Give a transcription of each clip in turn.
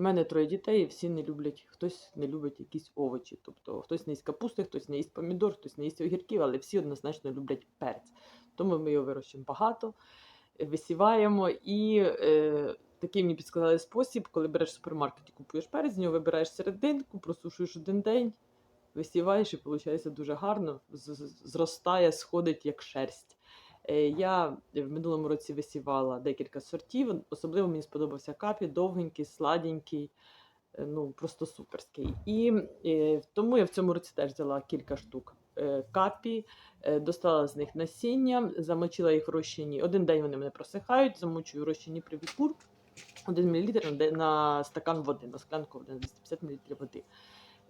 У мене троє дітей, і всі не люблять, хтось не любить якісь овочі. Тобто хтось не їсть капусти, хтось не їсть помідор, хтось не їсть огірків, але всі однозначно люблять перець. Тому ми його вирощуємо багато, висіваємо і е, такий мені підсказали спосіб, коли береш в супермаркеті, купуєш перець, з нього вибираєш серединку, просушуєш один день, висіваєш і виходить дуже гарно, зростає, сходить як шерсть. Е, Я в минулому році висівала декілька сортів. Особливо мені сподобався капі, довгенький, сладенький, е, ну просто суперський. І е, тому я в цьому році теж взяла кілька штук капі, достала з них насіння, замочила їх в розчині. Один день вони мене просихають, замочую в розчині привікур. 1 мл на, стакан води, на склянку води, на 250 мл води.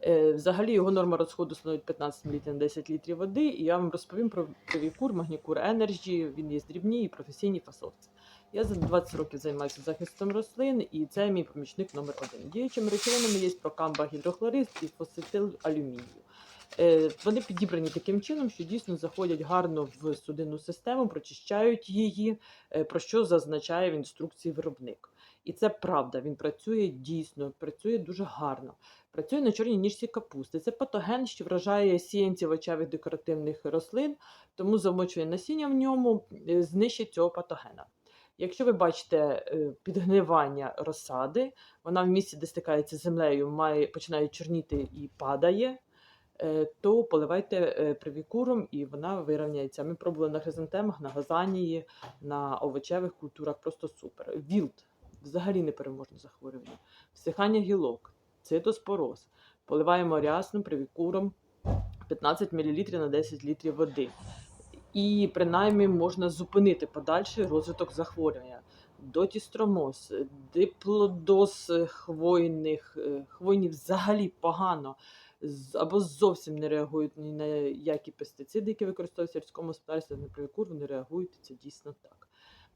Е, Взагалі його норма розходу становить 15 мл на 10 літрів води, і я вам розповім про Привікур, Магнікур Energy, він є дрібній і професійній фасовці. Я за 20 років займаюся захистом рослин, і це мій помічник номер один. Діючими речовинами є прокамба гідрохлорид і фосфатил алюмінію. Е, Вони підібрані таким чином, що дійсно заходять гарно в судинну систему, прочищають її, е, про що зазначає в інструкції виробник. І це правда, він працює дійсно, працює дуже гарно. Працює на чорній ніжці капусти. Це патоген, що вражає сіянців очевих декоративних рослин, тому замочує насіння в ньому, е, знищить цього патогена. Якщо ви бачите е, підгнивання розсади, вона в місці, де стикається з землею, має, починає чорніти і падає, е, то поливайте привікуром і вона вирівняється. Ми пробували на хризантемах, на газанії, на овочевих культурах просто супер. Вілт взагалі непереможне захворювання. Всихання гілок, цитоспороз. Поливаємо рясно привікуром 15 мл на 10 літрів води. І принаймні можна зупинити подальший розвиток захворювання. Дотістромоз, диплодоз хвойних, е, хвойні взагалі погано або зовсім не реагують ні на які пестициди, які використовуються в сільському господарстві, на привікур, вони реагують, це дійсно так.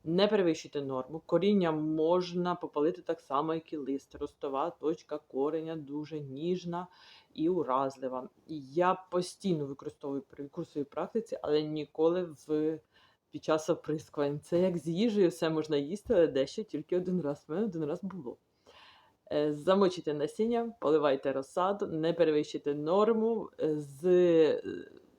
Не перевищуйте норму. Коріння можна попалити так само, як і лист. Ростова точка кореня дуже ніжна і уразлива. Я постійно використовую привікур в своїй практиці, але ніколи в під час оприскувань. Це як з їжею, все можна їсти, але дещо тільки один раз. У мене один раз було. Е, Замочуйте насіння, поливайте розсаду, не перевищуйте норму е, з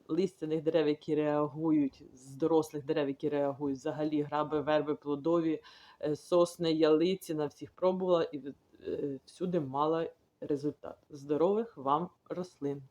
листяних дерев, які реагують, з дорослих дерев, які реагують, взагалі граби, верби, плодові, е, сосни, ялиці, на всіх пробувала і е, всюди мала результат. Здорових вам рослин!